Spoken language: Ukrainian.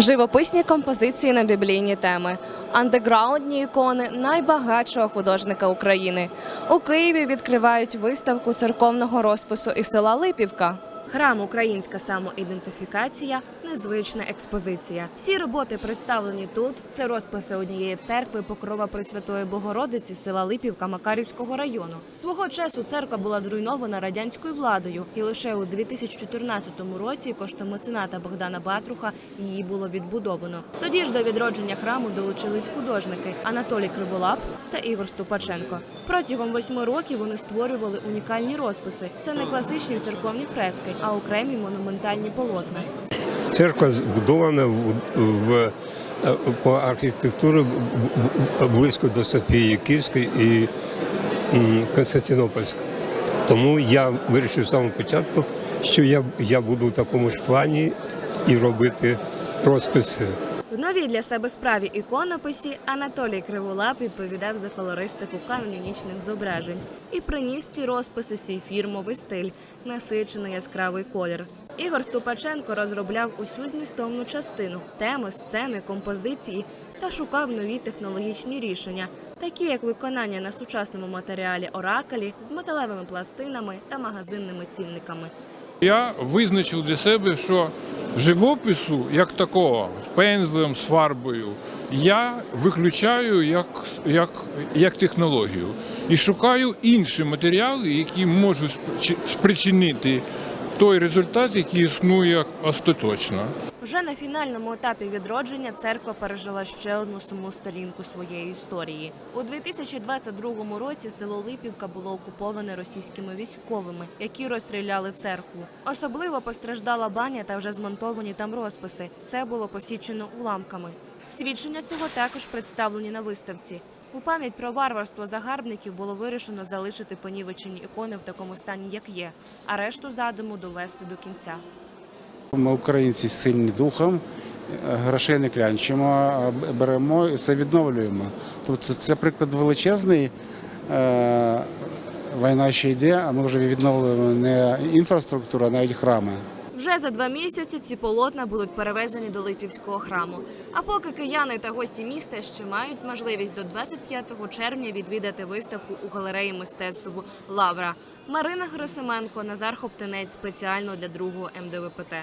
Живописні композиції на біблійні теми, андеграундні ікони найбагатшого художника України. У Києві відкривають виставку церковного розпису із села Липівка. Храм Українська самоідентифікація незвична експозиція. Всі роботи представлені тут. Це розписи однієї церкви Покрова Пресвятої Богородиці села Липівка Макарівського району. Свого часу церква була зруйнована радянською владою, і лише у 2014 році коштом мецената Богдана Батруха її було відбудовано. Тоді ж до відродження храму долучились художники Анатолій Криволап та Ігор Ступаченко. Протягом восьми років вони створювали унікальні розписи. Це не класичні церковні фрески, а окремі монументальні полотна. Церква збудована в, в по архітектурі близько до Софії Київської і Константинопольської. Тому я вирішив з самого початку, що я, я буду в такому ж плані і робити розписи. В новій для себе справі іконописі Анатолій Криволап відповідав за колористику канонічних зображень і приніс ці розписи свій фірмовий стиль, насичений яскравий колір. Ігор Ступаченко розробляв усю змістовну частину, теми, сцени, композиції та шукав нові технологічні рішення, такі як виконання на сучасному матеріалі оракалі з металевими пластинами та магазинними цінниками. Я визначив для себе, що живопису як такого, з пензлем, з фарбою, я виключаю як, як, як технологію і шукаю інші матеріали, які можуть спричи- спричинити той результат, який існує остаточно. Вже на фінальному етапі відродження церква пережила ще одну сумну сторінку своєї історії. У 2022 році село Липівка було окуповане російськими військовими, які розстріляли церкву. Особливо постраждала баня та вже змонтовані там розписи. Все було посічено уламками. Свідчення цього також представлені на виставці. У пам'ять про варварство загарбників було вирішено залишити понівечені ікони в такому стані, як є, а решту задуму довести до кінця. Ми українці сильні духом, грошей не клянчимо, беремо і все відновлюємо. Тобто це, це приклад величезний. Е, Війна ще йде, а ми вже відновлюємо не інфраструктуру, а навіть храми. Вже за два місяці ці полотна будуть перевезені до Липівського храму. А поки кияни та гості міста ще мають можливість до 25 червня відвідати виставку у галереї мистецтву Лавра. Марина Грисименко, Назар Хоптинець спеціально для другого МДВПТ.